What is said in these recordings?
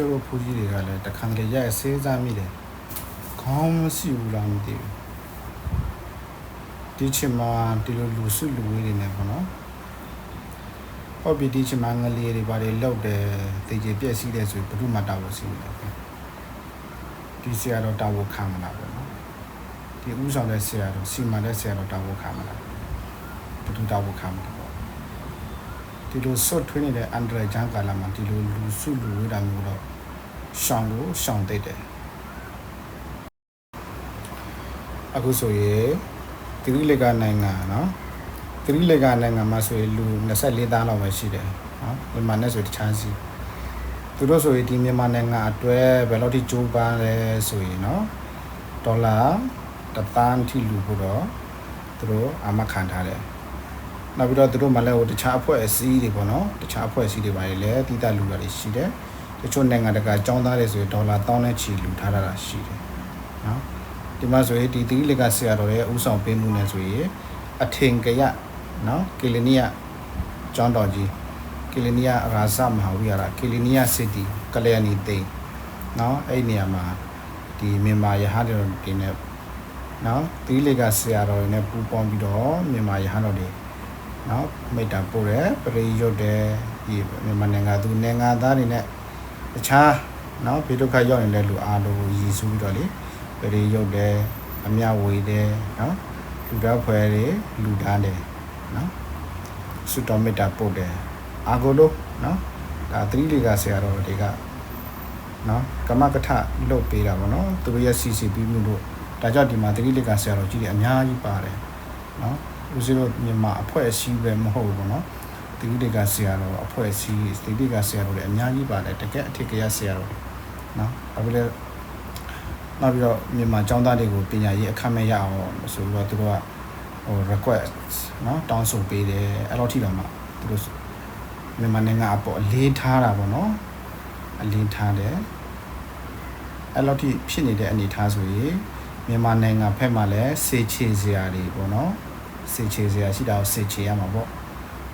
ကျိုးတို့ဖူးကြီးတွေကလည်းတခါတလေရက်ရစေးစားမိတယ်ခေါင်းမရှိဘူးလားမသိဘူးဒီချင်မှာဒီလိုလူစုလူဝေးတွေနဲ့ပေါ့နော်ဟုတ်ပြီဒီချင်မှာငလေးတွေဘာတွေလောက်တယ်တေချေပြက်စီးတယ်ဆိုဘယ်သူမှတာဝန်ရှိဘူးလေဒီဆရာတော်တာဝန်ခံမလားပေါ့နော်ဒီဥဆောင်တဲ့ဆရာတော်စီမံတဲ့ဆရာတော်တာဝန်ခံမလားဘယ်သူတာဝန်ခံမလဲပေါ့ ဒီလိုဆွတ်ထွေးနေတဲ့အန်ဒရဂျန်ကာလာမှာဒီလိုလူစုလူဝေးတာမျိုးတော့ရှောင်လို့ရှောင်သိတဲ့အခုဆိုရင်သီရိလင်္ကာနိုင်ငံနော်သီရိလင်္ကာနိုင်ငံမှာဆိုရင်လူ24သန်းလောက်ပဲရှိတယ်နော်မြန်မာနဲ့ဆိုတခြားစီသူတို့ဆိုရင်ဒီမြန်မာနိုင်ငံအတွက်ဘယ်လောက်ထိကြိုးပမ်းလဲဆိုရင်နော်ဒေါ်လာတစ်သန်းထိလူဖို့တော့သူတို့အမခံထားတယ် နောက်ပြီးတော့သူတို့မှလည်းဟိုတခြားအဖွဲ့အစည်းတွေပေါ့နော်တခြားအဖွဲ့အစည်းတွေပါလေလည်းတိတက်လူတာတွေရှိတယ်တချို့နိုင်ငံတကာចောင်းသားတွေဆိုရင်ဒေါ်လာ1000နဲ့ချီလူထားတာရှိတယ်နော်ဒီမှာဆိုရင်ဒီသီရိလင်္ကာဆရာတော်ရဲ့ဥဆောင်ပေးမှုနဲ့ဆိုရင်အထင်ကရနော်ကီလနီယကျောင်းတော်ကြီးကီလနီယရာဇမဟာဝိဟာရကီလနီယစီတီကလျာဏီတိန်နော်အဲ့ဒီနေရာမှာဒီမြန်မာရဟန်းတော်တွေနဲ့နော်သီရိလင်္ကာဆရာတော်တွေနဲ့ပူးပေါင်းပြီးတော့မြန်မာရဟန်းတော်တွေ နော်မိတ္တာပို့တယ်ပရိယုတ်တယ်ဒီမြန်မာနိုင်ငံသူနိုင်ငံသားတွေနဲ့တခြားနော်ဘေးဒုက္ခရောက်နေတဲ့လူအားလုံးကိုရည်စူးပြီးတော့လေပရိရုပ်တယ်အမြဝေတယ်နော်လူသားဖွဲတွေလူသားတယ်နော်စုတော်မေတ္တာပို့တယ်အာဂိုလို့နော်ဒါသတိလေးကဆရာတော်တွေကနော်ကမ္မကထလုတ်ပေးတာဗောနော်သူတို့ရဲ့စီစီပြီးမှုလို့ဒါကြောင့်ဒီမှာသတိလေးကဆရာတော်ကြီးတွေအများကြီးပါတယ်နော် ဦးဇင်းတို့မြန်မာအဖွဲ့အစည်းပဲမဟုတ်ဘူးပေါ့နော်တိတိတကဆရာတော်အဖွဲ့အစည်းတိတိတကဆရာတော်တွေအများကြီးပါတယ်တကယ်အထက်ကရဆရာတော်နော်အခုလည်းနောက်ပြီးတော့မြန်မာကျောင်းသားတွေကိုပညာရေးအခက်မဲ့ရအောင်ဆိုတော့သူတို့ကဟို request နော်တောင်းဆိုပေးတယ်အဲ့လိုထိတော့မှသူတို့မြန်မာနိုင်ငံအပေါ်အလေးထားတာပေါ့နော်အလေးထားတယ်အဲ့လိုထိဖြစ်နေတဲ့အနေအထားဆိုရင်မြန်မာနိုင်ငံဖက်မှာလည်းစေချေစရာတွေပေါ့နော် စေချေစရာရှိတာကိုစေချေရမှာပေါ့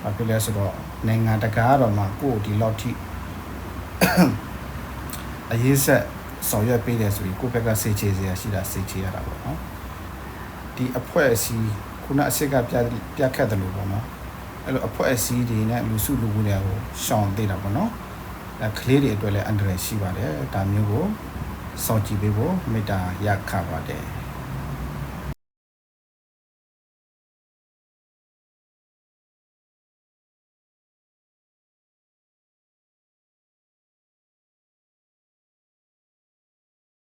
ဘာဖြစ်လဲဆိုတော့နိုင်ငံတကာကတော့မှကိုယ့်ကိုဒီလောက်ထိအရေးဆက်ဆောင်ရွက်ပေးတယ်ဆိုရင်ကိုယ့်ဘက်ကစေချေစရာရှိတာစေချေရတာပေါ့နော်ဒီအဖွဲ့အစည်းခုနအစ်စ်ကပြပြခတ်တယ်လို့ပေါ့နော်အဲ့လိုအဖွဲ့အစည်းတွေနဲ့လူစုလူဝေးတွေကိုရှောင်သိတာပေါ့နော်အဲကလေးတွေအတွက်လည်းအန္တရာယ်ရှိပါတယ်ဒါမျိုးကိုစောင့်ကြည့်ပေးဖို့မေတ္တာရခပါတယ်